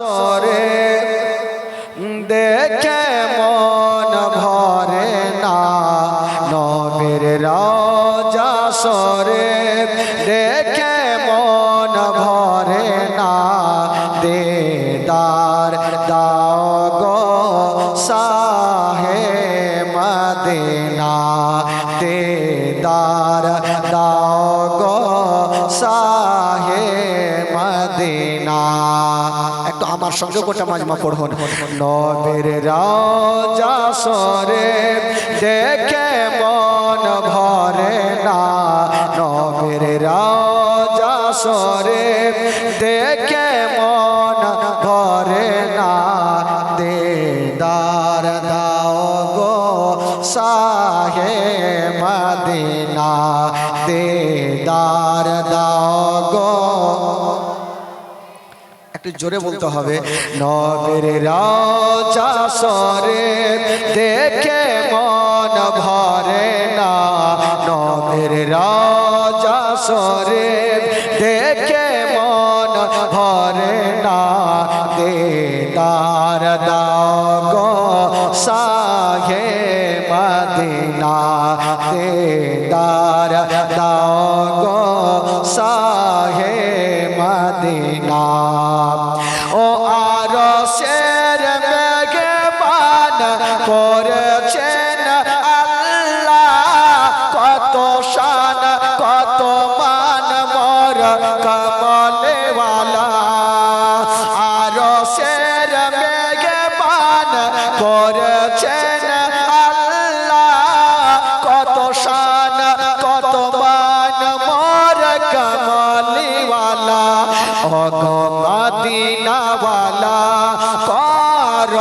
সরে দেখে মন ভরে না। নবীর রাজা সরে দেখে মন ভরে না। দেদার দাও গো সাহে মদিনা। দেদার দাও গো সাহে মদিনা। আমার সঙ্গে গোটা মাজমা পড়ুন নবের রাজা সরে দেখে মন ভরে না নবের রাজা সরে দেখে মন ভরে না দেদার দাও গো সাহে মদিনা দেদার দাও একটু জোরে বলতে হবে। নবের রাজা সরে দেখে মন ভরে না। নবের রাজা সরে দেখে মন ভরে না। দেদার দাও গো সাহে মদিনা। দেদার দাও গো সাহে মদিনা। করেছেন আল্লাহ। কত শান, কত মান, মর কমলেওয়ালা। আর শের মেঘে পান করেছেন আল্লাহ। কত শান, কত মান, মর কমলিওয়ালা। অগ মদিনাওয়ালা কর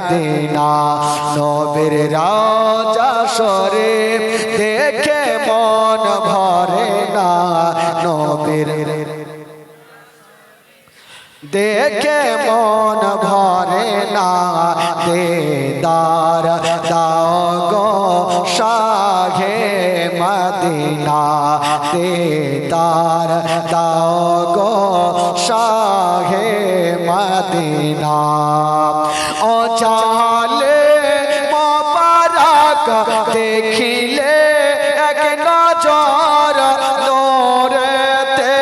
মদিনা, নবীর রাজা সরে দেখে মন ভরে না, নবীর দেখে মন ভরে না, দেদার দাও গো শাহে মদিনা, দেদার দাও গো শাহে মদিনা। দেখিলে এক নজর নোরেতে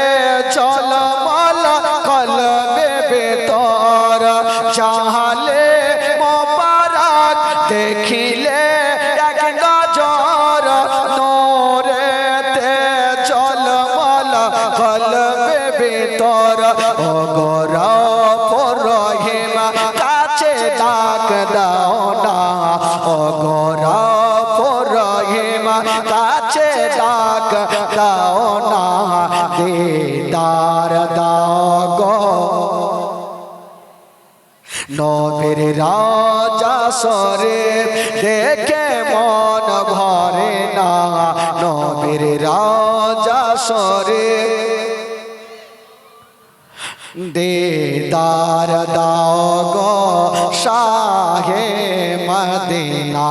চলমল কলবে বেতর। চাহলে মোবারক দেখিলে এক নজর নোরেতে চলমল কলবে বেতর। ও গোরা পরহিমা কাছে ডাক দাও না ও দিদার দাও গো নবীর রাজা সরে দেখে মন ভরে না। নবের রাজা সরে দেদার দাও গো শাহে মদিনা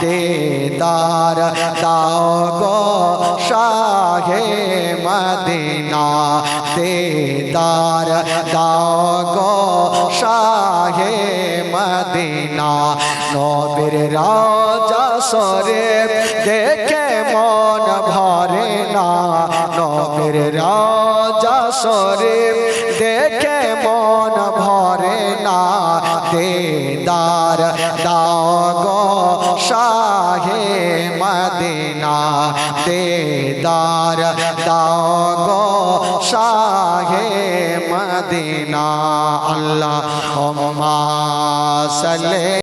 দেদার দাও গো শাহে মদিনা দেদার দাও গো শাহে মদিনা নবীর রাজা সরে দেখে মন ভরে না নবীর রাজা সরে দেদার দাও গো শাহে মদিনা দেদার দাও গো শাহে মদিনা। আল্লাহ সাল্লে